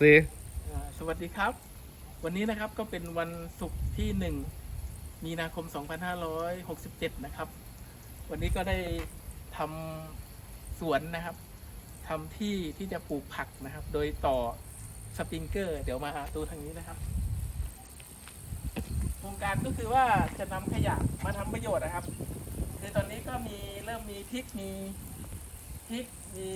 ซื้ออ่าสวัสดีครับ วันนี้นะครับก็เป็นวันศุกร์ที่หนึ่งมีนาคม 2567 นะครับ วันนี้ก็ได้ทำสวนนะครับทำที่ที่จะปลูกผักนะครับ โดยต่อสปริงเกอร์ เดี๋ยวมาดูทางนี้นะครับ โครงการก็คือว่าจะนำขยะมาทำประโยชน์นะครับ คือตอนนี้ก็มีเริ่มมีพริกมีพริกมี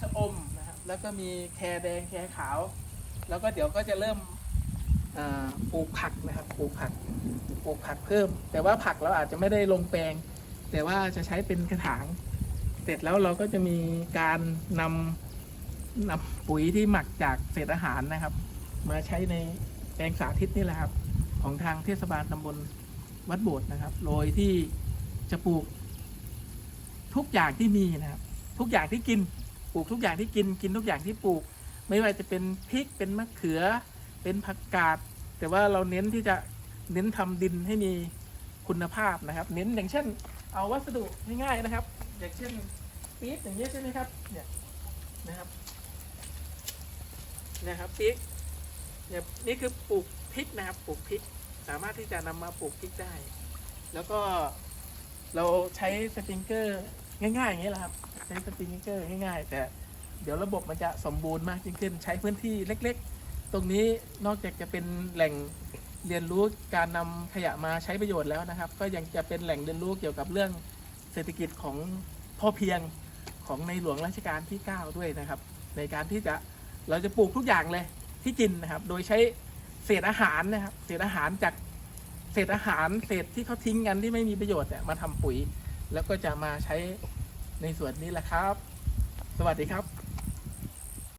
ชะอมนะครับ แล้วก็มีแครแดงแครขาว แล้วก็เดี๋ยวก็จะเริ่มปลูกผักนะครับปลูกผักปลูกผักเพิ่ม แต่ว่าผักเราอาจจะไม่ได้ลงแปลง แต่ว่าจะใช้เป็นกระถาง เสร็จแล้วเราก็จะมีการนำนำปุ๋ยที่หมักจากเศษอาหารนะครับ มาใช้ในแปลงสาธิตนี่แหละครับ ของทางเทศบาลตำบลวัดโบสถ์นะครับ โดยที่จะปลูกทุกอย่างที่มีนะครับ ทุกอย่างที่กิน ปลูกทุกอย่างที่กินกินทุกอย่างที่ปลูก ไม่ว่าจะเป็นพริกเป็นมะเขือ เป็นผักกาด แต่ว่าเราเน้นที่จะเน้นทำดินให้มีคุณภาพนะครับ เน้นอย่างเช่น เอาวัสดุง่ายๆนะครับ อย่างเช่นปี๊บอย่างนี้ใช่ไหมครับเนี่ยนะครับนะครับปี๊บเนี่ยนี่คือปลูกพริกนะครับปลูกพริกสามารถที่จะนำมาปลูกพริกได้ แล้วก็เราใช้สปริงเกอร์ ง่ายๆอย่างนี้แหละครับใช้สปริงเกอร์ง่ายๆ แต่เดี๋ยวระบบมันจะสมบูรณ์มากยิ่งขึ้น ใช้พื้นที่เล็กๆ ตรงนี้นอกจากจะเป็นแหล่งเรียนรู้การนำขยะมาใช้ประโยชน์แล้วนะครับ ก็ยังจะเป็นแหล่งเรียนรู้เกี่ยวกับเรื่องเศรษฐกิจของพ่อเพียงของในหลวงรัชกาลที่ 9 ด้วยนะครับ ในการที่จะเราจะปลูกทุกอย่างเลยที่กินนะครับ โดยใช้เศษอาหารนะครับ เศษอาหารจากเศษอาหารเศษที่เขาทิ้งกันที่ไม่มีประโยชน์เนี่ยมาทำปุ๋ย แล้วก็จะมาใช้ในส่วนนี้แหละครับ สวัสดีครับ